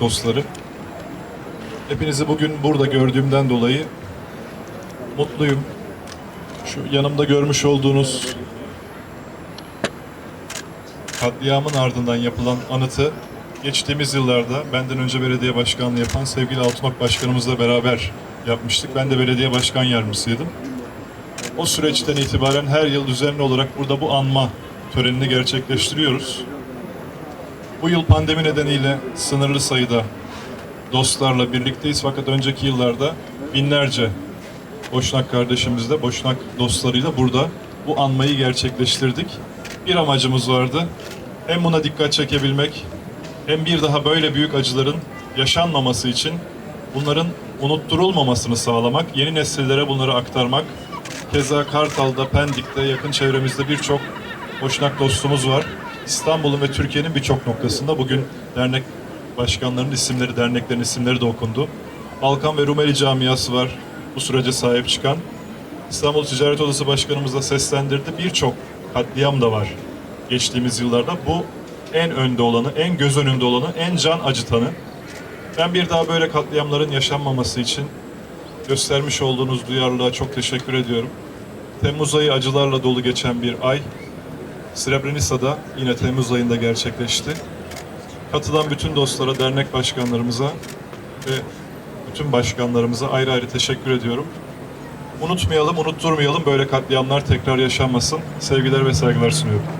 Boşnak dostları. Hepinizi bugün burada gördüğümden dolayı mutluyum. Şu yanımda görmüş olduğunuz katliamın ardından yapılan anıtı geçtiğimiz yıllarda benden önce belediye başkanlığı yapan sevgili Altunok Başkanımızla beraber yapmıştık. Ben de belediye başkan yardımcısıydım. O süreçten itibaren her yıl düzenli olarak burada bu anma törenini gerçekleştiriyoruz. Bu yıl pandemi nedeniyle sınırlı sayıda dostlarla birlikteyiz fakat önceki yıllarda binlerce Boşnak kardeşimizle, Boşnak dostlarıyla burada bu anmayı gerçekleştirdik. Bir amacımız vardı. Hem buna dikkat çekebilmek, hem bir daha böyle büyük acıların yaşanmaması için bunların unutturulmamasını sağlamak, yeni nesillere bunları aktarmak. Keza Kartal'da, Pendik'te, yakın çevremizde birçok Boşnak dostumuz var. İstanbul'un ve Türkiye'nin birçok noktasında bugün dernek başkanlarının isimleri, derneklerin isimleri de okundu. Balkan ve Rumeli camiası var bu sürece sahip çıkan. İstanbul Ticaret Odası Başkanımız da seslendirdi. Birçok katliam da var geçtiğimiz yıllarda. Bu en önde olanı, en göz önünde olanı, en can acıtanı. Ben bir daha böyle katliamların yaşanmaması için göstermiş olduğunuz duyarlılığa çok teşekkür ediyorum. Temmuz ayı acılarla dolu geçen bir ay. Srebrenica'da yine Temmuz ayında gerçekleşti. Katılan bütün dostlara, dernek başkanlarımıza ve bütün başkanlarımıza ayrı ayrı teşekkür ediyorum. Unutmayalım, unutturmayalım böyle katliamlar tekrar yaşanmasın. Sevgiler ve saygılar sunuyorum.